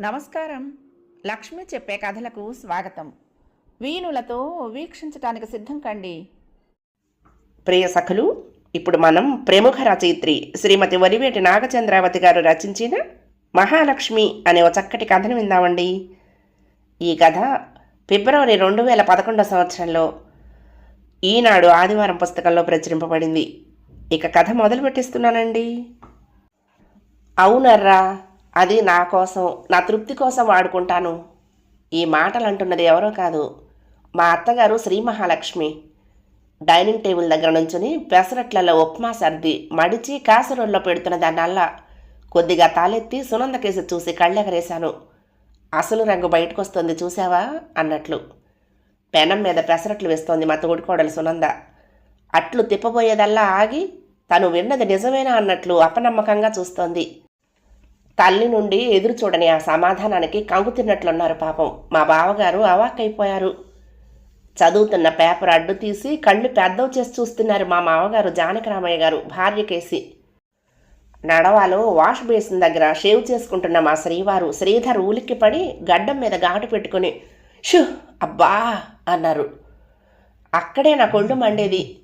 నమస్కారం. లక్ష్మి చెప్పే కథలకు స్వాగతం. వీణులతో వీక్షించటానికి సిద్ధం కండి. ప్రియ సఖులు ఇప్పుడు మనం ప్రముఖ రచయిత్రి శ్రీమతి వరివేటి నాగచంద్రావతి గారు రచించిన మహాలక్ష్మి అనే ఒక చక్కటి కథను విందామండి. ఈ కథ ఫిబ్రవరి రెండు వేల పదకొండో సంవత్సరంలో ఈనాడు ఆదివారం పుస్తకంలో ప్రచురింపబడింది. ఇక కథ మొదలు పెట్టిస్తున్నానండి అవునర్రా అది నా కోసం నా తృప్తి కోసం వాడుకుంటాను. ఈ మాటలు అంటున్నది ఎవరో కాదు. మా అత్తగారు శ్రీ మహాలక్ష్మి. డైనింగ్ టేబుల్ దగ్గర నుంచుని పెసరట్లలో ఉప్మా సర్ది మడిచి కాసరోల్లో పెడుతున్న దాన్నల్లా కొద్దిగా తాలెత్తి సునందకేసి చూసి కళ్ళెగరేశాను. అసలు రంగు బయటకొస్తుంది చూసావా అన్నట్లు. పెనం మీద పెసరట్లు వేస్తోంది మా తోడుకోడలు సునంద. అట్లు తిప్పబోయేదల్లా ఆగి తను విన్నది నిజమేనా? అన్నట్లు అపనమ్మకంగా చూస్తోంది. తల్లి నుండి ఎదురు చూడని ఆ సమాధానానికి కంగు తిన్నట్లున్నారు పాపం. మా బావగారు అవాక్కైపోయారు. చదువుతున్న పేపర్ అడ్డు తీసి కళ్ళు పెద్దవి చేసి చూస్తున్నారు మా మామగారు జానకరామయ్య గారు భార్య కేసి. నడవాలో వాష్ బేసిన్ దగ్గర షేవ్ చేసుకుంటున్న మా శ్రీవారు శ్రీధర్ ఉలిక్కిపడి గడ్డం మీద ఘాటు పెట్టుకుని షు అబ్బా అన్నారు. అక్కడే నా కొళ్ళు మండేది.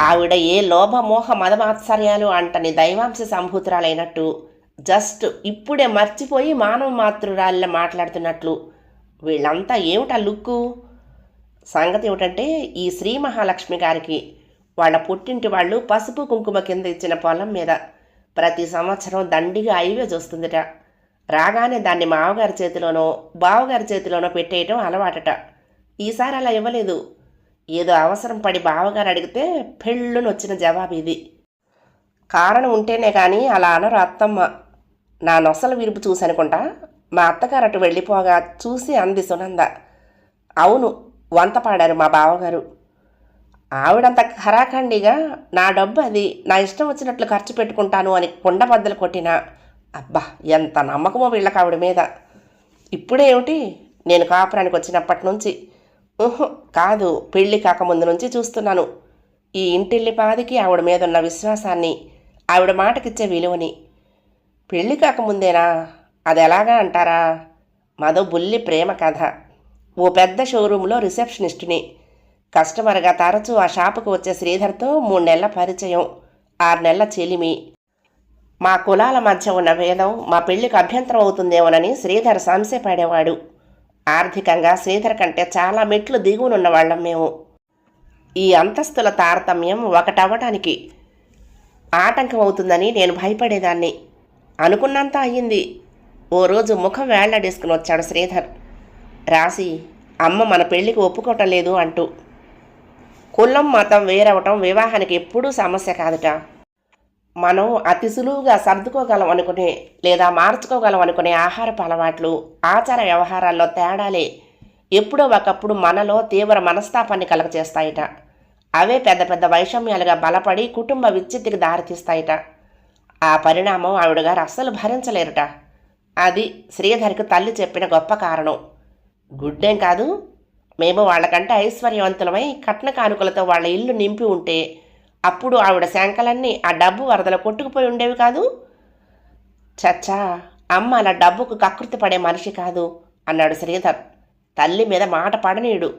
ఆవిడ ఏ లోభమోహ మదమాత్సర్యాలు అంటని దైవాంశ సంభూతురాలైనట్టు. జస్ట్ ఇప్పుడే మర్చిపోయి మానవ మాతృరాలిలా మాట్లాడుతున్నట్లు వీళ్ళంతా ఏమిటా లుక్కు? సంగతి ఏమిటంటే ఈ శ్రీ మహాలక్ష్మి గారికి వాళ్ళ పుట్టింటి వాళ్ళు పసుపు కుంకుమ కింద ఇచ్చిన పొలం మీద ప్రతి సంవత్సరం దండిగా ఐవేజ్ చూస్తుందిట. రాగానే దాన్ని మావగారి చేతిలోనో బావగారి చేతిలోనో పెట్టేయటం అలవాటట. ఈసారి అలా ఇవ్వలేదు. ఏదో అవసరం పడి బావగారు అడిగితే పెళ్ళునొచ్చిన జవాబు ఇది. కారణం ఉంటేనే కానీ అలా అనరు అత్తమ్మ. నా నొసలు విరుపు చూసనుకుంటా మా అత్తగారు అటు వెళ్ళిపోగా చూసి అంది సునంద. అవును వంత పాడారు మా బావగారు. ఆవిడంత ఖరాఖండిగా నా డబ్బు అది నా ఇష్టం వచ్చినట్లు ఖర్చు పెట్టుకుంటాను అని కుండ కొట్టిన కొట్టినా అబ్బా ఎంత నమ్మకమో వీళ్ళకి ఆవిడ మీద. ఇప్పుడేమిటి నేను కాపురానికి వచ్చినప్పటి నుంచి. ఉహు కాదు పెళ్ళి కాకముందు నుంచి చూస్తున్నాను. ఈ ఇంటిల్లి పాదికి ఆవిడ మీద ఉన్న విశ్వాసాన్ని ఆవిడ మాటకిచ్చే విలువని పెళ్ళి కాకముందేనా? అది ఎలాగా అంటారా? మదో బుల్లి ప్రేమ కథ. ఓ పెద్ద షోరూంలో రిసెప్షనిస్టుని. కస్టమర్గా తరచూ ఆ షాపుకు వచ్చే శ్రీధర్తో మూడు నెలల పరిచయం. ఆరు నెలల చెలిమి. మా కులాల మధ్య ఉన్న భేదం మా పెళ్ళికి అభ్యంతరం అవుతుందేమోనని శ్రీధర్ సంశయపడేవాడు. ఆర్థికంగా శ్రీధర్ కంటే చాలా మెట్లు దిగువనున్న వాళ్ళం మేము. ఈ అంతస్తుల తారతమ్యం ఒకటవ్వటానికి ఆటంకం అవుతుందని నేను భయపడేదాన్ని. అనుకున్నంత అయ్యింది. ఓ రోజు ముఖం వేళ్ళాడేసుకుని వచ్చాడు శ్రీధర్. రాసి అమ్మ మన పెళ్ళికి ఒప్పుకోవటం లేదు అంటూ. కులం మతం వేరవటం వివాహానికి ఎప్పుడూ సమస్య కాదుట. మనం అతి సులువుగా సర్దుకోగలం అనుకునే లేదా మార్చుకోగలం అనుకునే ఆహారపు అలవాట్లు ఆచార వ్యవహారాల్లో తేడాలే ఎప్పుడో ఒకప్పుడు మనలో తీవ్ర మనస్తాపాన్ని కలగచేస్తాయిట. అవే పెద్ద పెద్ద వైషమ్యాలుగా బలపడి కుటుంబ విచ్ఛిత్తికి దారితీస్తాయిట. ఆ పరిణామం ఆవిడగారు అస్సలు భరించలేరుట. అది శ్రీధర్కి తల్లి చెప్పిన గొప్ప కారణం. గుడ్డేం కాదు మేము వాళ్ళకంటే ఐశ్వర్యవంతులమై కట్న కానుకలతో వాళ్ళ ఇల్లు నింపి ఉంటే అప్పుడు ఆవిడ శాంకలన్నీ ఆ డబ్బు వరదల కొట్టుకుపోయి ఉండేవి కాదు? చచ్చా అమ్మ అలా డబ్బుకు కకృతి పడే మనిషి కాదు అన్నాడు శ్రీధర్. తల్లి మీద మాట పడనీయుడు.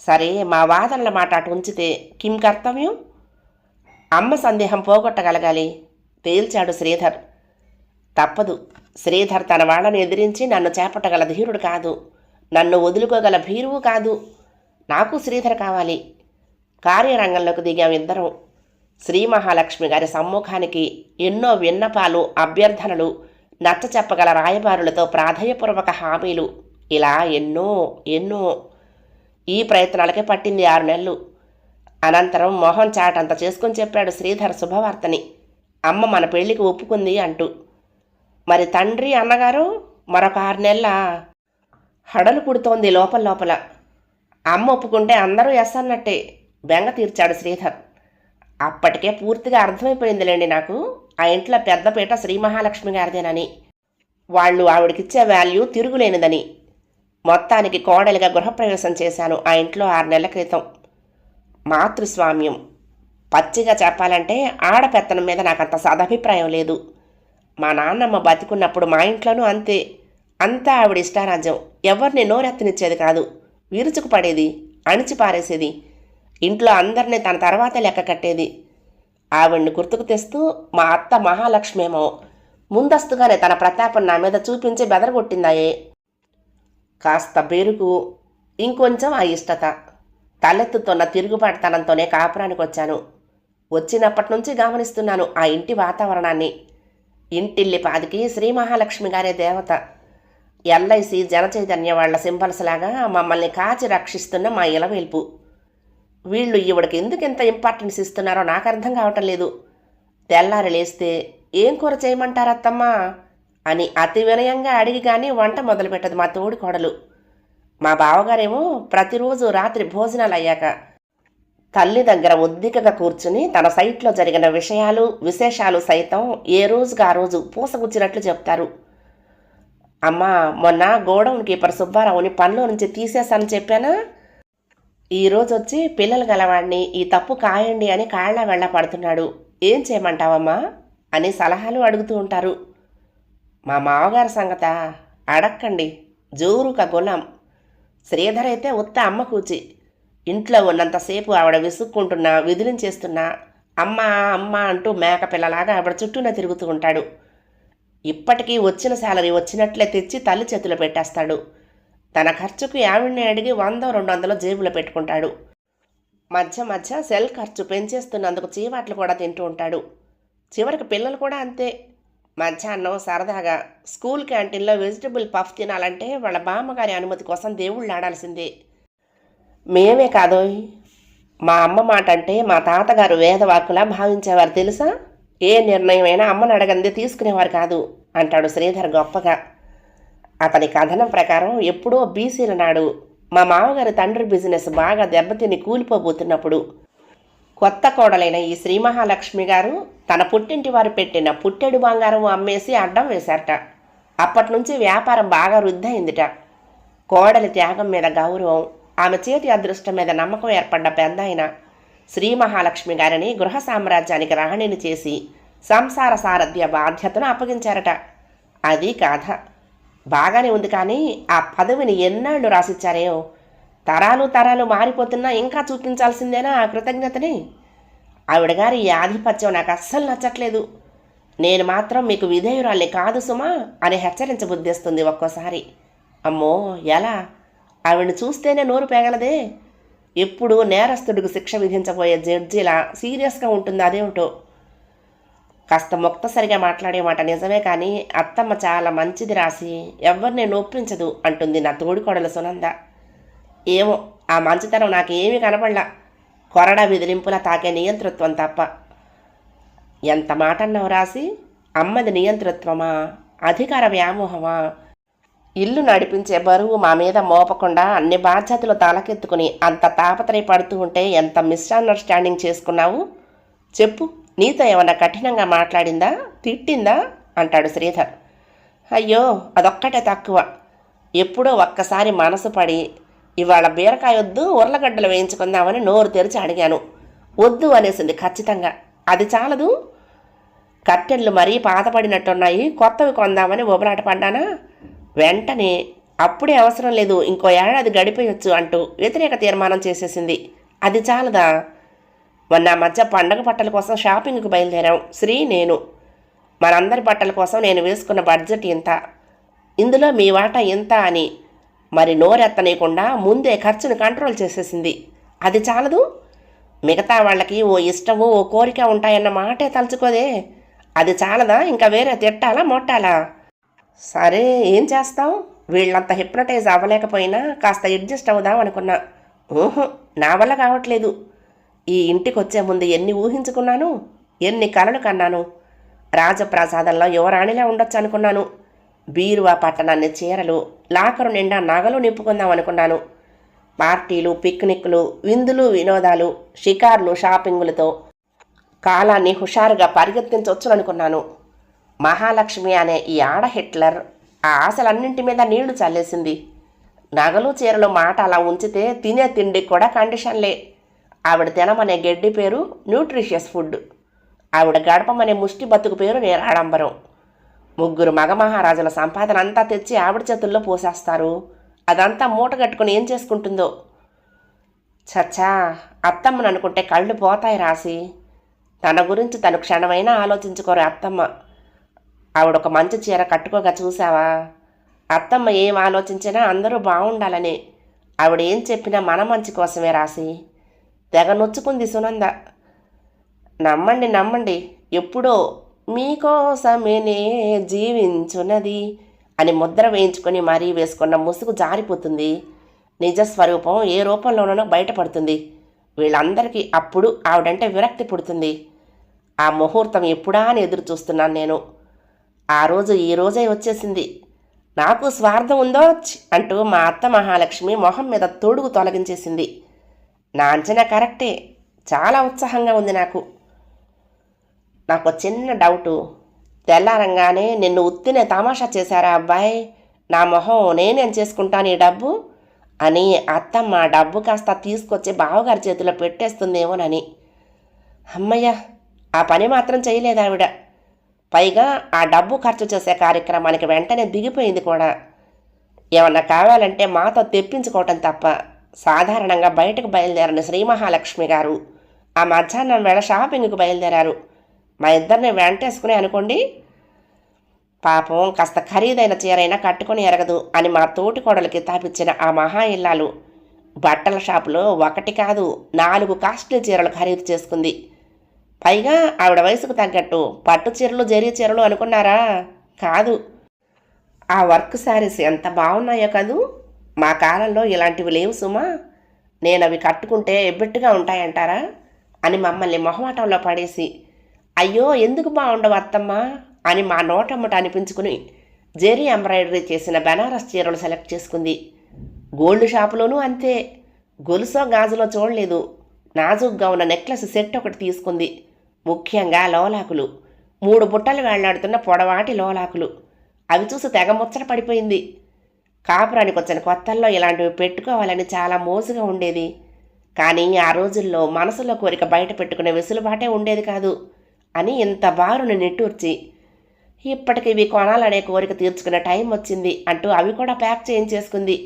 సరే మా వాదనల మాట అటు ఉంచితే కిం కర్తవ్యం? అమ్మ సందేహం పోగొట్టగలగాలి. తేల్చాడు శ్రీధర్. తప్పదు. శ్రీధర్ తన వాళ్ళని ఎదిరించి నన్ను చేపట్టగల ధీరుడు కాదు. నన్ను వదులుకోగల భీరువు కాదు. నాకు శ్రీధర్ కావాలి. కార్యరంగంలోకి దిగాం ఇద్దరం. శ్రీ మహాలక్ష్మి గారి సమ్ముఖానికి ఎన్నో విన్నపాలు అభ్యర్థనలు నచ్చ చెప్పగల రాయబారులతో ప్రాధాన్యపూర్వక హామీలు. ఇలా ఎన్నో ఎన్నో. ఈ ప్రయత్నాలకే పట్టింది ఆరు నెలలు. అనంతరం మొహం చాటంత చేసుకుని చెప్పాడు శ్రీధర్ శుభవార్తని. అమ్మ మన పెళ్ళికి ఒప్పుకుంది అంటూ. మరి తండ్రి అన్నగారు మరొక ఆరు నెలల హడలు పుడుతోంది లోపల లోపల. అమ్మ ఒప్పుకుంటే అందరూ ఎస్ అన్నట్టే బెంగ తీర్చాడు శ్రీధర్. అప్పటికే పూర్తిగా అర్థమైపోయిందిలేండి నాకు ఆ ఇంట్లో పెద్దపీట శ్రీ మహాలక్ష్మి గారిదేనని. వాళ్ళు ఆవిడకిచ్చే వాల్యూ తిరుగులేనిదని. మొత్తానికి కోడలిగా గృహప్రవేశం చేశాను ఆ ఇంట్లో ఆరు నెలల క్రితం. మాతృస్వామ్యం. పచ్చిగా చెప్పాలంటే ఆడపెత్తనం మీద నాకు అంత సదభిప్రాయం లేదు. మా నాన్నమ్మ బతికున్నప్పుడు మా ఇంట్లోనూ అంతే. అంతా ఆవిడ ఇష్టారాజ్యం. ఎవరిని నోరెత్తనిచ్చేది కాదు. విరుచుకు పడేది అణిచి పారేసేది. ఇంట్లో అందరినీ తన తర్వాత లెక్క కట్టేది. ఆవిడ్ని గుర్తుకు తెస్తూ మా అత్త మహాలక్ష్మేమో ముందస్తుగానే తన ప్రతాపం నా మీద చూపించి బెదరగొట్టిందాయే. కాస్త బెరుకు ఇంకొంచెం ఆ ఇష్టత తలెత్తుతున్న తిరుగుబాటుతనంతోనే కాపురానికి వచ్చాను వచ్చినప్పటి నుంచి గమనిస్తున్నాను ఆ ఇంటి వాతావరణాన్ని. ఇంటిల్లి పాదికి శ్రీ మహాలక్ష్మి గారే దేవత. ఎల్ఐసి జనచైతన్య వాళ్ళ సింబల్స్ లాగా మమ్మల్ని కాచి రక్షిస్తున్న మా ఇలవేల్పు వీళ్ళు ఈవిడకి ఎందుకు ఇంత ఇంపార్టెన్స్ ఇస్తున్నారో నాకు అర్థం కావటం లేదు. తెల్లారి లేస్తే ఏం కూర చేయమంటారత్తమ్మా? అని అతి వినయంగా అడిగి కానీ వంట మొదలుపెట్టదు మా తోడి కోడలు. మా బావగారేమో ప్రతిరోజు రాత్రి భోజనాలు అయ్యాక తల్లి దగ్గర ఉద్దికగా కూర్చుని తన సైట్లో జరిగిన విషయాలు విశేషాలు సైతం ఏ రోజుగా ఆ రోజు పూసగుచ్చినట్లు చెప్తారు. అమ్మా మొన్న గోడౌన్ కీపర్ సుబ్బారావుని పనిలో నుంచి తీసేశాను చెప్పానా? ఈరోజు వచ్చి పిల్లలు గలవాడిని ఈ తప్పు కాయండి అని కాళ్ళ వెళ్ళ పడుతున్నాడు. ఏం చేయమంటావమ్మా? అని సలహాలు అడుగుతూ ఉంటారు. మా మామగారి సంగత? అడక్కండి. జోరుక గులాం శ్రీధర్ అయితే ఉత్త అమ్మ కూచి. ఇంట్లో ఉన్నంతసేపు ఆవిడ విసుక్కుంటున్నా విదిలించేస్తున్నా అమ్మ అమ్మ అంటూ మేక పిల్లలాగా ఆవిడ చుట్టూనే తిరుగుతూ ఉంటాడు. ఇప్పటికీ వచ్చిన శాలరీ వచ్చినట్లే తెచ్చి తల్లి చేతిలో పెట్టేస్తాడు. తన ఖర్చుకు ఆవిడ్ని అడిగి వంద రెండు వందలు జేబులో పెట్టుకుంటాడు. మధ్య మధ్య సెల్ ఖర్చు పెంచేస్తున్నందుకు చీవాట్లు కూడా తింటూ ఉంటాడు. చివరికి పిల్లలు కూడా అంతే. మధ్యాహ్నం సరదాగా స్కూల్ క్యాంటీన్లో వెజిటబుల్ పఫ్ తినాలంటే వాళ్ళ బామ్మగారి అనుమతి కోసం దేవుళ్ళు ఆడాల్సిందే. మేమే కాదోయ్. మా అమ్మ మాట అంటే మా తాతగారు వేదవాక్కులా భావించేవారు తెలుసా? ఏ నిర్ణయమైనా అమ్మని అడగంది తీసుకునేవారు కాదు అంటాడు శ్రీధర్ గొప్పగా. అతని కథనం ప్రకారం ఎప్పుడో బీసీల నాడు మా మామగారి తండ్రి బిజినెస్ బాగా దెబ్బతిని కూలిపోబోతున్నప్పుడు కొత్త కోడలైన ఈ శ్రీ మహాలక్ష్మి గారు తన పుట్టింటి వారు పెట్టిన పుట్టెడు బంగారం అమ్మేసి అడ్డం వేశారట. అప్పటి నుంచి వ్యాపారం బాగా వృద్ధయిందిట కోడలి త్యాగం మీద గౌరవం ఆమె చేతి అదృష్టం మీద నమ్మకం ఏర్పడ్డ పెద్ద శ్రీ మహాలక్ష్మి గారిని గృహ సామ్రాజ్యానికి రాణిని చేసి సంసార సారథ్య బాధ్యతను అప్పగించారట. అది కాథ. బాగానే ఉంది కానీ ఆ పదవిని ఎన్నాళ్ళు రాసిచ్చారేమో తరాలు తరాలు మారిపోతున్నా ఇంకా చూపించాల్సిందేనా ఆ కృతజ్ఞతని? ఆవిడ గారి ఈ ఆధిపత్యం నాకు అస్సలు నచ్చట్లేదు. నేను మాత్రం మీకు విధేయురాల్ని కాదు సుమా అని హెచ్చరించబుద్ధిస్తుంది ఒక్కోసారి. అమ్మో ఎలా? ఆవిడని చూస్తేనే నోరు పేగలదే. ఎప్పుడు నేరస్తుడికి శిక్ష విధించబోయే జడ్జిలా సీరియస్గా ఉంటుంది అదేమిటో? కాస్త మొక్తసరిగా మాట్లాడే మాట నిజమే కానీ అత్తమ్మ చాలా మంచిది రాసి ఎవరిని నొప్పించదు అంటుంది నా తోడికోడల సునంద. ఏమో ఆ మంచితనం నాకేమీ కనపడలా. కొరడా విదిలింపులా తాకే నియంతృత్వం తప్ప. ఎంత మాట అన్నావు రాసి? అమ్మది నియంతృత్వమా? అధికార వ్యామోహమా? ఇల్లు నడిపించే బరువు మా మీద మోపకుండా అన్ని బాధ్యతలు తలకెత్తుకుని అంత తాపత్రయపడుతూ ఉంటే ఎంత మిస్అండర్స్టాండింగ్ చేసుకున్నావు? చెప్పు నీతో ఏమన్నా కఠినంగా మాట్లాడిందా? తిట్టిందా? అంటాడు శ్రీధర్. అయ్యో అదొక్కటే తక్కువ. ఎప్పుడో ఒక్కసారి మనసు పడి ఇవాళ బీరకాయ వద్దు ఉర్లగడ్డలు వేయించుకుందామని నోరు తెరిచి అడిగాను. వద్దు అనేసింది ఖచ్చితంగా. అది చాలదు? కట్టెళ్ళు మరీ పాతపడినట్టున్నాయి కొత్తవి కొందామని ఉబలాట పడ్డానా? వెంటనే అప్పుడే అవసరం లేదు ఇంకో ఏడాది గడిపేయొచ్చు అంటూ వ్యతిరేక తీర్మానం చేసేసింది. అది చాలదా? మొన్న ఆ మధ్య పండగ బట్టల కోసం షాపింగ్కి బయలుదేరాం. శ్రీ నేను. మనందరి బట్టల కోసం నేను వేసుకున్న బడ్జెట్ ఇంత. ఇందులో మీ వాటా ఇంత అని మరి నోరెత్తనీయకుండా ముందే ఖర్చును కంట్రోల్ చేసేసింది. అది చాలదు? మిగతా వాళ్ళకి ఓ ఇష్టము ఓ కోరిక ఉంటాయన్న మాటే తలుచుకోదే. అది చాలదా? ఇంకా వేరే తిట్టాలా మొట్టాలా? సరే ఏం చేస్తావు వీళ్ళంత హిప్నటైజ్ అవ్వలేకపోయినా కాస్త అడ్జస్ట్ అవుదాం అనుకున్నా. ఊహు నా వల్ల కావట్లేదు. ఈ ఇంటికి వచ్చే ముందు ఎన్ని ఊహించుకున్నాను ఎన్ని కలలు కన్నాను. రాజప్రసాదంలో యువరాణిలా ఉండొచ్చు అనుకున్నాను బీరువా పట్టణాన్ని చీరలు లాకరు నిండా నగలు నింపుకుందాం అనుకున్నాను. పార్టీలు పిక్నిక్లు విందులు వినోదాలు షికార్లు షాపింగులతో కాలాన్ని హుషారుగా పరిగెత్తించవచ్చు అనుకున్నాను. మహాలక్ష్మి అనే ఈ ఆడ హిట్లర్ ఆ ఆశలన్నింటి మీద నీళ్ళు చల్లేసింది. నగలు చీరలు మాట అలా ఉంచితే తినే తిండికి కూడా కండిషన్లే. ఆవిడ తినమనే గడ్డి పేరు న్యూట్రిషియస్ ఫుడ్. ఆవిడ గడపమనే ముష్టి బతుకు పేరు నేరాడంబరం. ముగ్గురు మగ మహారాజుల సంపాదన అంతా తెచ్చి ఆవిడ చేతుల్లో పోసేస్తారు. అదంతా మూట కట్టుకుని ఏం చేసుకుంటుందో? చచ్చా అత్తమ్మను అనుకుంటే కళ్ళు పోతాయి రాసి తన గురించి తను క్షణమైనా ఆలోచించుకోరు అత్తమ్మ. ఆవిడ ఒక మంచి చీర కట్టుకోగా చూసావా అత్తమ్మ ఏం ఆలోచించినా అందరూ బాగుండాలని ఆవిడ ఏం చెప్పినా మన మంచి కోసమే రాసి. తెగ నొచ్చుకుంది సునంద. నమ్మండి నమ్మండి. ఎప్పుడో మీకోసమేనే జీవించున్నది అని ముద్ర వేయించుకొని మరీ వేసుకున్న ముసుగు జారిపోతుంది. నిజస్వరూపం ఏ రూపంలోనో బయటపడుతుంది. వీళ్ళందరికీ అప్పుడు ఆవిడంటే విరక్తి పుడుతుంది. ఆ ముహూర్తం ఎప్పుడా అని ఎదురు చూస్తున్నాను నేను. ఆ రోజు ఈ రోజే వచ్చేసింది. నాకు స్వార్థం ఉందో అంటూ మా అత్త మహాలక్ష్మి మొహం మీద తొడుగు తొలగించేసింది. నా అంచనా కరెక్టే. చాలా ఉత్సాహంగా ఉంది నాకు. నాకు చిన్న డౌటు. తెల్లారంగానే నిన్ను ఉత్తినే తమాషా చేశారా అబ్బాయి? నా మొహం నేనేం చేసుకుంటాను ఈ డబ్బు? అని అత్తమ్మ డబ్బు కాస్త తీసుకొచ్చి బావగారి చేతిలో పెట్టేస్తుందేమోనని. అమ్మయ్య ఆ పని మాత్రం చేయలేదు ఆవిడ. పైగా ఆ డబ్బు ఖర్చు చేసే కార్యక్రమానికి వెంటనే దిగిపోయింది కూడా. ఏమన్నా కావాలంటే మాతో తెప్పించుకోవటం తప్ప సాధారణంగా బయటకు బయలుదేరిన శ్రీ మహాలక్ష్మి గారు ఆ మధ్యాహ్నం వేళ షాపింగ్కి బయలుదేరారు. మా ఇద్దరిని వెంటేసుకుని అనుకోండి పాపం కాస్త ఖరీదైన చీరైనా కట్టుకొని ఎరగదు అని మా తోటి కోడలికి ఆ మహా ఇల్లాలు బట్టల షాపులో ఒకటి కాదు నాలుగు కాస్ట్లీ చీరలు ఖరీదు చేసుకుంది. పైగా ఆవిడ వయసుకు తగ్గట్టు పట్టు చీరలు జరీ చీరలు అనుకున్నారా? కాదు. ఆ వర్క్ శారీస్ ఎంత బాగున్నాయో కదూ? మా కాలంలో ఇలాంటివి లేవు సుమా. నేను అవి కట్టుకుంటే ఎబ్బెట్టుగా ఉంటాయంటారా? అని మమ్మల్ని మొహమాటంలో పడేసి అయ్యో ఎందుకు బాగుండవు అత్తమ్మ? అని మా నోటమ్మట అనిపించుకుని జెరీ ఎంబ్రాయిడరీ చేసిన బెనారస్ చీరలు సెలెక్ట్ చేసుకుంది. గోల్డ్ షాపులోనూ అంతే. గొలుసో గాజులో చూడలేదు. నాజుగ్గా ఉన్న నెక్లెస్ సెట్ ఒకటి తీసుకుంది. ముఖ్యంగా లోలాకులు. మూడు బుట్టలు వేళ్ళాడుతున్న పొడవాటి లోలాకులు. అవి చూసి తెగ ముచ్చట పడిపోయింది. కాపురానికి వచ్చిన కొత్తల్లో ఇలాంటివి పెట్టుకోవాలని చాలా మోసుగా ఉండేది. కానీ ఆ రోజుల్లో మనసులో కోరిక బయట పెట్టుకునే వెసులుబాటే ఉండేది కాదు అని ఇంత బారును నిట్టూర్చి ఇప్పటికి ఇవి కొనాలనే కోరిక తీర్చుకునే టైం వచ్చింది అంటూ అవి కూడా ప్యాక్ చేయించేసుకుంది.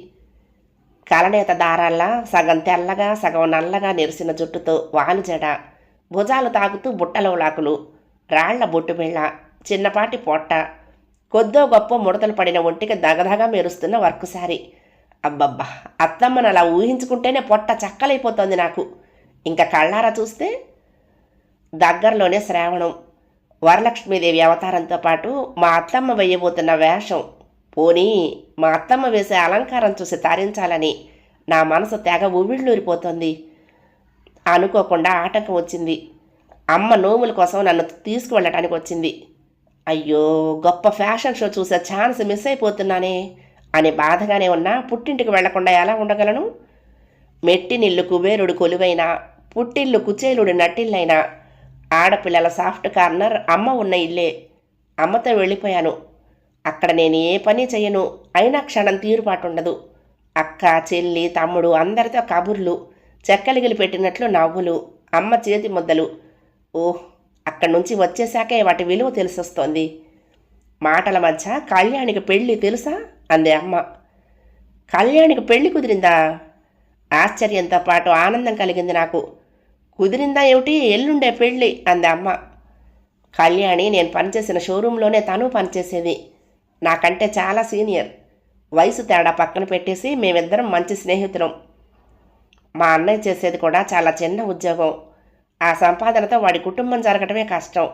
కలనేత దారాల్లా సగం తెల్లగా సగం నల్లగా నెరిసిన జుట్టుతో వాలుజడ భుజాలు తాగుతూ బుట్టలవులాకులు రాళ్ళ బొట్టుబిళ్ళ చిన్నపాటి పొట్ట కొద్దో గొప్ప ముడతలు పడిన ఒంటికి దగదగా మెరుస్తున్న వర్క్ అబ్బబ్బా అత్తమ్మను అలా ఊహించుకుంటేనే పొట్ట చక్కలైపోతోంది నాకు. ఇంకా కళ్ళారా చూస్తే? దగ్గరలోనే శ్రావణం. వరలక్ష్మీదేవి అవతారంతో పాటు మా అత్తమ్మ వేయబోతున్న వేషం. పోనీ మా అత్తమ్మ వేసే అలంకారం చూసి తరించాలని నా మనసు తెగ ఊవిళ్ళూరిపోతుంది. అనుకోకుండా ఆటంకం వచ్చింది. అమ్మ నోముల కోసం నన్ను తీసుకువెళ్ళటానికి వచ్చింది. అయ్యో గొప్ప ఫ్యాషన్ షో చూసే ఛాన్స్ మిస్ అయిపోతున్నానే అని బాధగానే ఉన్నా పుట్టింటికి వెళ్ళకుండా ఎలా ఉండగలను? మెట్టినిల్లు కుబేరుడు కొలువైనా పుట్టిల్లు కుచేలుడు నట్టిల్లైనా ఆడపిల్లల సాఫ్ట్ కార్నర్ అమ్మ ఉన్న ఇల్లే. అమ్మతో వెళ్ళిపోయాను. అక్కడ నేను ఏ పని చేయను అయినా క్షణం తీరుపాటు ఉండదు అక్క చెల్లి తమ్ముడు అందరితో కబుర్లు. చెక్కలిగిలి పెట్టినట్లు నవ్వులు అమ్మ చేతి ముద్దలు. ఓహ్ అక్కడి నుంచి వచ్చేశాకే వాటి విలువ తెలిసొస్తోంది. మాటల మధ్య కళ్యాణికి పెళ్ళి తెలుసా? అంది అమ్మ. కళ్యాణికి పెళ్ళి కుదిరిందా? ఆశ్చర్యంతో పాటు ఆనందం కలిగింది నాకు. కుదిరిందా ఏమిటి? ఎల్లుండే పెళ్ళి అంది అమ్మ. కళ్యాణి నేను పనిచేసిన షోరూంలోనే తను పనిచేసేది. నాకంటే చాలా సీనియర్. వయసు తేడా పక్కన పెట్టేసి మేమిద్దరం మంచి స్నేహితులం. మా అన్నయ్య చేసేది కూడా చాలా చిన్న ఉద్యోగం. ఆ సంపాదనతో వాడి కుటుంబం జరగటమే కష్టం.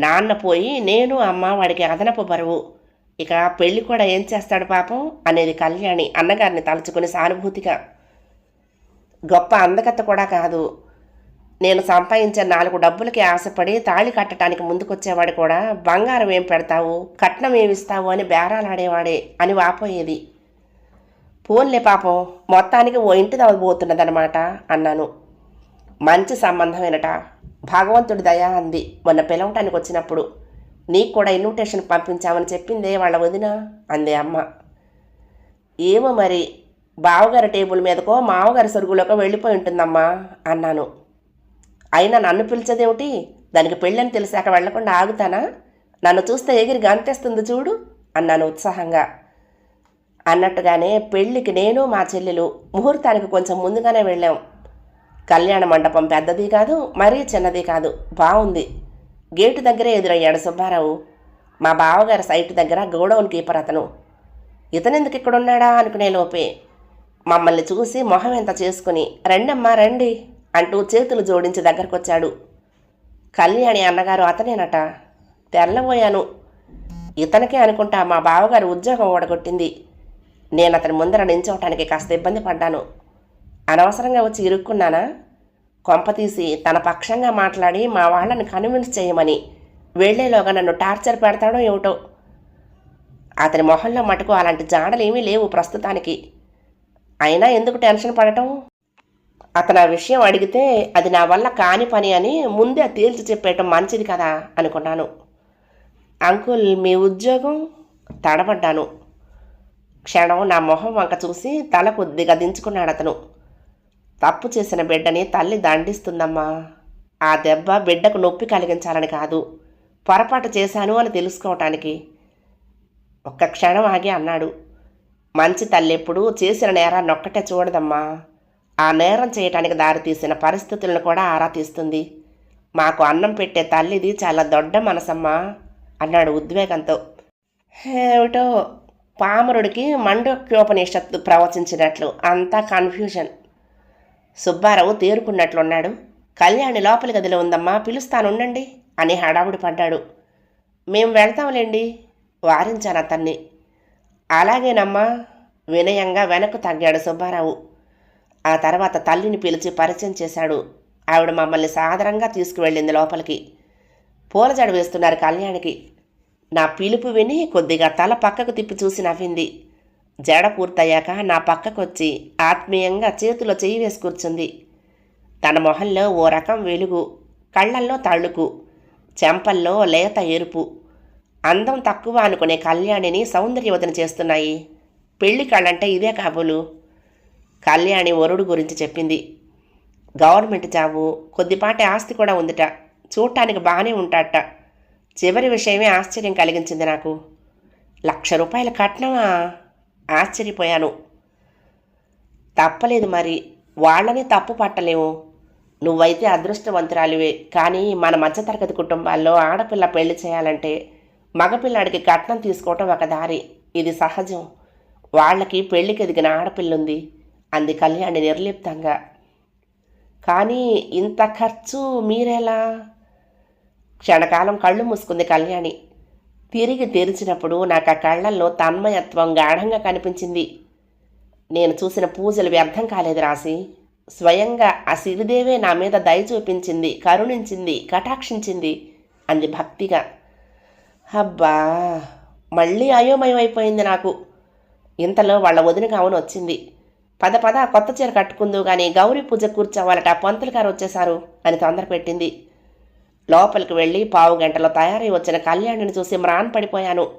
నాన్న పోయి నేను అమ్మ వాడికి అదనపు బరువు. ఇక పెళ్ళి కూడా ఏం చేస్తాడు పాపం అనేది కళ్యాణి అన్నగారిని తలుచుకుని సానుభూతిగా. గొప్ప అందకత్త కూడా కాదు. నేను సంపాదించే నాలుగు డబ్బులకి ఆశపడి తాళి కట్టడానికి ముందుకొచ్చేవాడు కూడా బంగారం ఏం పెడతావు? కట్నం ఏమిస్తావు అని బేరాలాడేవాడే అని వాపోయేది. పోన్లే పాపం మొత్తానికి ఓ ఇంటి పోతున్నదనమాట అన్నాను. మంచి సంబంధమేనట. భగవంతుడి దయా అంది. మొన్న పిలవటానికి వచ్చినప్పుడు నీకు కూడా ఇన్విటేషన్ పంపించామని చెప్పిందే వాళ్ళ వదిన? అంది అమ్మ. ఏమో మరి బావగారి టేబుల్ మీదకో మావగారి సరుగులోకో వెళ్ళిపోయి ఉంటుందమ్మా అన్నాను. అయినా నన్ను పిలిచేదేమిటి? దానికి పెళ్ళని తెలిసాక వెళ్ళకుండా ఆగుతానా? నన్ను చూస్తే ఎగిరి గంతేస్తుంది చూడు అన్నాను ఉత్సాహంగా. అన్నట్టుగానే పెళ్ళికి నేను మా చెల్లెలు ముహూర్తానికి కొంచెం ముందుగానే వెళ్ళాం. కళ్యాణ మండపం పెద్దది కాదు మరీ చిన్నది కాదు. బాగుంది గేటు దగ్గరే ఎదురయ్యాడు సుబ్బారావు. మా బావగారి సైట్ దగ్గర గోడౌన్ కీపర్ అతను. ఇతనెందుకు ఇక్కడ ఉన్నాడా అనుకునే లోపే. మమ్మల్ని చూసి మొహం ఎంత చేసుకుని రండమ్మా రండి అంటూ చేతులు జోడించి దగ్గరకొచ్చాడు. కళ్యాణి అన్నగారు అతనేనట. తెల్లబోయాను ఇతనికే అనుకుంటా మా బావగారు ఉద్యోగం ఓడగొట్టింది. నేను అతని ముందర నించోవటానికి కాస్త ఇబ్బంది పడ్డాను. అనవసరంగా వచ్చి ఇరుక్కున్నానా? కొంపతీసి తన పక్షంగా మాట్లాడి మా వాళ్ళని కన్విన్స్ చేయమని. వెళ్ళేలోగా నన్ను టార్చర్ పెడతాడో ఏమిటో? అతని మొహంలో మటుకు అలాంటి జాడలేమీ లేవు ప్రస్తుతానికి. అయినా ఎందుకు టెన్షన్ పడటం? అతను ఆ విషయం అడిగితే అది నా వల్ల కాని పని అని ముందే తేల్చి చెప్పేయటం మంచిది కదా అనుకున్నాను. అంకుల్ మీ ఉద్యోగం? తడబడ్డాను. క్షణం నా మొహం వంక చూసి తల కొద్దిగా దించుకున్నాడు అతను. తప్పు చేసిన బిడ్డని తల్లి దండిస్తుందమ్మా. ఆ దెబ్బ బిడ్డకు నొప్పి కలిగించాలని కాదు. పొరపాటు చేశాను అని తెలుసుకోవటానికి. ఒక్క క్షణం ఆగి అన్నాడు. మంచి తల్లి ఎప్పుడు చేసిన నేరాన్ని ఒక్కటే చూడదమ్మా. ఆ నేరం చేయటానికి దారితీసిన పరిస్థితులను కూడా ఆరా తీస్తుంది. మాకు అన్నం పెట్టే తల్లిది చాలా దొడ్డ మనసమ్మా అన్నాడు ఉద్వేగంతో. ఏమిటో పామరుడికి మండోక్యోపనిషత్తు ప్రవచించినట్లు అంతా కన్ఫ్యూజన్ సుబ్బారావు తేరుకున్నట్లున్నాడు. కళ్యాణి లోపలి గదిలో ఉందమ్మా పిలుస్తానుండండి అని హడావుడి పడ్డాడు. మేం వెళ్తాంలేండి? వారించాను అతన్ని. అలాగేనమ్మా వినయంగా వెనక్కు తగ్గాడు సుబ్బారావు. ఆ తర్వాత తల్లిని పిలిచి పరిచయం చేశాడు. ఆవిడ మమ్మల్ని సాదరంగా తీసుకువెళ్ళింది లోపలికి. పూలజడ వేస్తున్నారు కళ్యాణికి. నా పిలుపు విని కొద్దిగా తల పక్కకు తిప్పి చూసి నవ్వింది. జడ పూర్తయ్యాక నా పక్కకొచ్చి ఆత్మీయంగా చేతిలో చేయి వేసి కూర్చుంది. తన మొహంలో ఓ రకం వెలుగు కళ్ళల్లో తళ్ళుకు చెంపల్లో లేత ఎరుపు అందం తక్కువ అనుకునే కళ్యాణిని సౌందర్యవదన చేస్తున్నాయి. పెళ్ళి కళ్ళంటే ఇదే కాబోలు. కళ్యాణి వరుడు గురించి చెప్పింది. గవర్నమెంట్ జాబు కొద్దిపాటి ఆస్తి కూడా ఉందిట. చూడటానికి బాగానే ఉంటాట చివరి విషయమే ఆశ్చర్యం కలిగించింది నాకు. లక్ష రూపాయల కట్నమా ఆశ్చర్యపోయాను. తప్పలేదు మరి వాళ్ళని తప్పు పట్టలేము. నువ్వైతే అదృష్టవంతురాలివే కానీ మన మధ్యతరగతి కుటుంబాల్లో ఆడపిల్ల పెళ్ళి చేయాలంటే మగపిల్లాడికి కట్నం తీసుకోవటం ఒక దారి. ఇది సహజం. వాళ్ళకి పెళ్ళికి ఎదిగిన ఆడపిల్లుంది. అంది కళ్యాణి నిర్లిప్తంగా. కానీ ఇంత ఖర్చు మీరెలా? క్షణకాలం కళ్ళు మూసుకుంది కళ్యాణి. తిరిగి తెరిచినప్పుడు నాకు ఆ కళ్ళల్లో తన్మయత్వం గాఢంగా కనిపించింది. నేను చూసిన పూజలు వ్యర్థం కాలేదు రాసి స్వయంగా ఆ సిరిదేవే నా మీద దయ చూపించింది కరుణించింది కటాక్షించింది అంది భక్తిగా. అబ్బా మళ్ళీ అయోమయం అయిపోయింది నాకు. ఇంతలో వాళ్ళ వదిన కావున వచ్చింది. పద పద కొత్త చీర కట్టుకుందో గాని గౌరీ పూజ కూర్చోవాలట పంతులు గారు వచ్చేశారు అని తొందర పెట్టింది లోపలికి వెళ్ళి పావు గంటలో తయారై వచ్చిన కళ్యాణిని చూసి మ్రాన్ పడిపోయాను.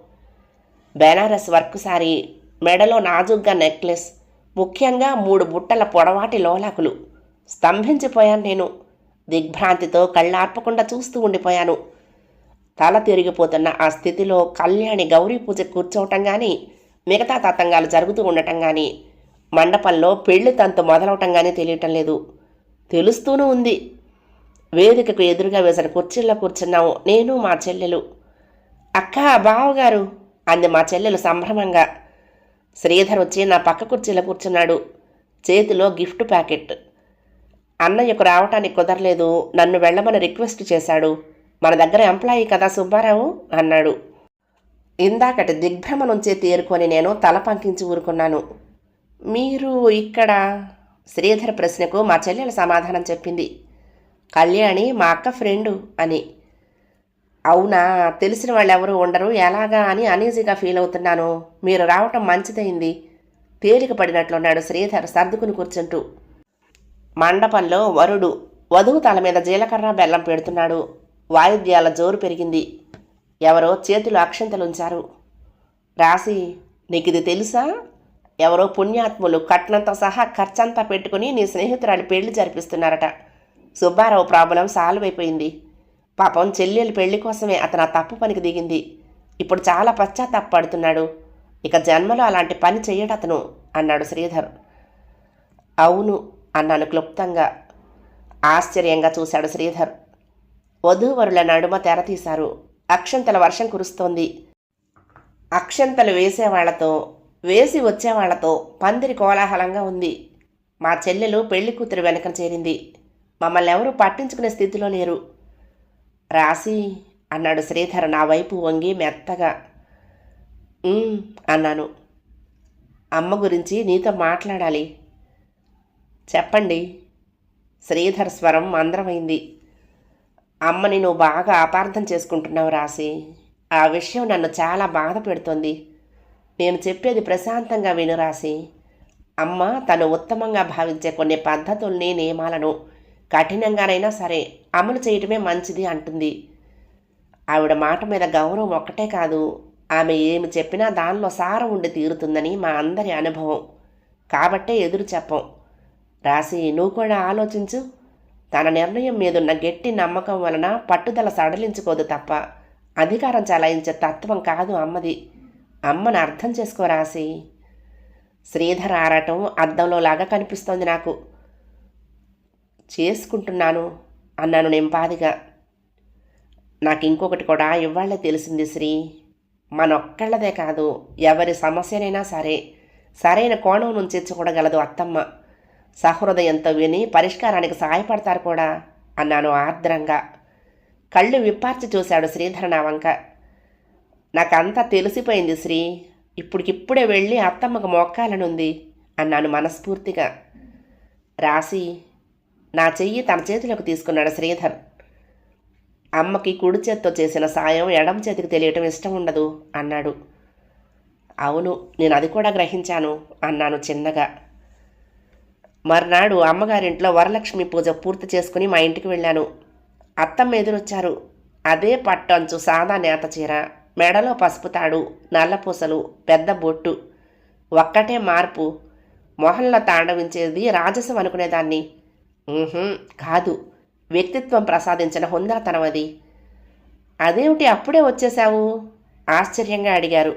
బెనారస్ వర్క్ సారీ మెడలో నాజుగ్గా నెక్లెస్ ముఖ్యంగా మూడు బుట్టల పొడవాటి లోలాకులు. స్తంభించిపోయాను నేను. దిగ్భ్రాంతితో కళ్ళార్పకుండా చూస్తూ ఉండిపోయాను. తల తిరిగిపోతున్న ఆ స్థితిలో కళ్యాణి గౌరీ పూజ కూర్చోవటం కానీ మిగతా తతంగాలు జరుగుతూ ఉండటం కానీ మండపంలో పెళ్ళి తంతు మొదలవటం కానీ తెలియటం లేదు. తెలుస్తూనూ ఉంది. వేదికకు ఎదురుగా వేసిన కుర్చీల్లో కూర్చున్నాము నేను మా చెల్లెలు. అక్క బావగారు అంది మా చెల్లెలు సంభ్రమంగా. శ్రీధర్ వచ్చి నా పక్క కుర్చీలో కూర్చున్నాడు. చేతిలో గిఫ్ట్ ప్యాకెట్. అన్నయ్యకు రావటానికి కుదరలేదు. నన్ను వెళ్ళమని రిక్వెస్ట్ చేశాడు. మన దగ్గర ఎంప్లాయీ కదా సుబ్బారావు? అన్నాడు. ఇందాకటి దిగ్భ్రమ నుంచే తేరుకొని నేను తల పంకించి ఊరుకున్నాను. మీరు ఇక్కడ? శ్రీధర్ ప్రశ్నకు మా చెల్లెలు సమాధానం చెప్పింది. కళ్యాణి మా అక్క ఫ్రెండు అని. అవునా? తెలిసిన వాళ్ళు ఎవరు ఉండరు. ఎలాగా అని అనీజీగా ఫీల్ అవుతున్నాను. మీరు రావటం మంచిదైంది. తేలిక పడినట్లున్నాడు శ్రీధర్ సర్దుకుని కూర్చుంటూ. మండపంలో వరుడు వధువు తల మీద జీలకర్ర బెల్లం పెడుతున్నాడు. వాయిద్యాల జోరు పెరిగింది. ఎవరో చేతులు అక్షంతలుంచారు. రాసి నీకు ఇది తెలుసా? ఎవరో పుణ్యాత్ములు కట్నంతో సహా ఖర్చంతా పెట్టుకుని నీ స్నేహితురాలి పెళ్ళి జరిపిస్తున్నారట. సుబ్బారావు ప్రాబ్లం సాల్వ్ అయిపోయింది. పాపం చెల్లెలు పెళ్ళి కోసమే అతను ఆ తప్పు పనికి దిగింది. ఇప్పుడు చాలా పశ్చాత్తాపడుతున్నాడు ఇక జన్మలో అలాంటి పని చేయడు అతను అన్నాడు శ్రీధర్. అవును అన్నాను క్లుప్తంగా. ఆశ్చర్యంగా చూశాడు శ్రీధర్. వధూవరుల నడుమ తెరతీశారు అక్షంతల వర్షం కురుస్తోంది. అక్షంతలు వేసేవాళ్ళతో వేసి వచ్చేవాళ్ళతో పందిరి కోలాహలంగా ఉంది. మా చెల్లెలు పెళ్ళి కూతురు వెనక చేరింది. మమ్మల్ని ఎవరూ పట్టించుకునే స్థితిలో లేరు. రాసి అన్నాడు శ్రీధర్ నా వైపు వంగి మెత్తగా. అన్నాను. అమ్మ గురించి నీతో మాట్లాడాలి. చెప్పండి. శ్రీధర్ స్వరం మంద్రమైంది అమ్మని నువ్వు బాగా అపార్థం చేసుకుంటున్నావు రాసి ఆ విషయం నన్ను చాలా బాధ పెడుతుంది. నేను చెప్పేది ప్రశాంతంగా విను రాసి అమ్మ తను ఉత్తమంగా భావించే కొన్ని పద్ధతుల్ని నియమాలను కఠినంగానైనా సరే అమలు చేయటమే మంచిది అంటుంది. ఆవిడ మాట మీద గౌరవం ఒక్కటే కాదు ఆమె ఏమి చెప్పినా దానిలో సారం ఉండి తీరుతుందని మా అందరి అనుభవం. కాబట్టే ఎదురు చెప్పం. రాసి నువ్వు కూడా ఆలోచించు. తన నిర్ణయం మీదున్న గట్టి నమ్మకం వలన పట్టుదల సడలించుకోదు తప్ప అధికారం చలాయించే తత్వం కాదు అమ్మది. అమ్మను అర్థం చేసుకో రాసి శ్రీధర్ ఆరాటం అద్దంలో లాగా కనిపిస్తోంది నాకు. చేసుకుంటున్నాను అన్నాను నింపాదిగా. నాకు ఇంకొకటి కూడా ఇవాళ్ళే తెలిసింది శ్రీ. మనొక్కళ్ళదే కాదు ఎవరి సమస్యనైనా సరే సరైన కోణం నుంచి చూడగలదు అత్తమ్మ. సహృదయంతో విని పరిష్కారానికి సహాయపడతారు కూడా అన్నాను ఆర్ద్రంగా. కళ్ళు విప్పార్చి చూశాడు శ్రీధర్ నా వంక. నాకంతా తెలిసిపోయింది శ్రీ. ఇప్పటికిప్పుడే వెళ్ళి అత్తమ్మకు మొక్కాలనుంది అన్నాను మనస్ఫూర్తిగా. రాసి నా చెయ్యి తన చేతిలోకి తీసుకున్నాడు శ్రీధర్. అమ్మకి కుడి చేత్తో చేసిన సాయం ఎడమ చేతికి తెలియటం ఇష్టం ఉండదు అన్నాడు. అవును నేను అది కూడా గ్రహించాను అన్నాను చిన్నగా. మర్నాడు అమ్మగారింట్లో వరలక్ష్మి పూజ పూర్తి చేసుకుని మా ఇంటికి వెళ్ళాను. అత్తమ్మ ఎదురొచ్చారు. అదే పట్టంచు సాదా నేత చీర మెడలో పసుపు తాడు నల్లపూసలు పెద్ద బొట్టు. ఒక్కటే మార్పు. మొహంలో తాండవించేది రాజసం అనుకునేదాన్ని. కాదు. వ్యక్తిత్వం ప్రసాదించిన హుందాతనం అది అదేమిటి అప్పుడే వచ్చేశావు? ఆశ్చర్యంగా అడిగారు.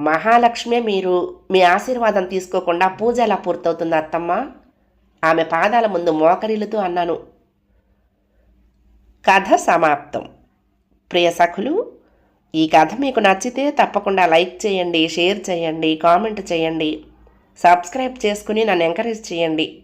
మహాలక్ష్మి మీరు మీ ఆశీర్వాదం తీసుకోకుండా పూజ ఎలా పూర్తవుతుంది అత్తమ్మ? ఆమె పాదాల ముందు మోకరిల్లుతూ అన్నాను. కథ సమాప్తం. ప్రియ సఖులు ఈ కథ మీకు నచ్చితే తప్పకుండా లైక్ చేయండి షేర్ చేయండి కామెంట్ చేయండి. సబ్స్క్రైబ్ చేసుకుని నన్ను ఎంకరేజ్ చేయండి.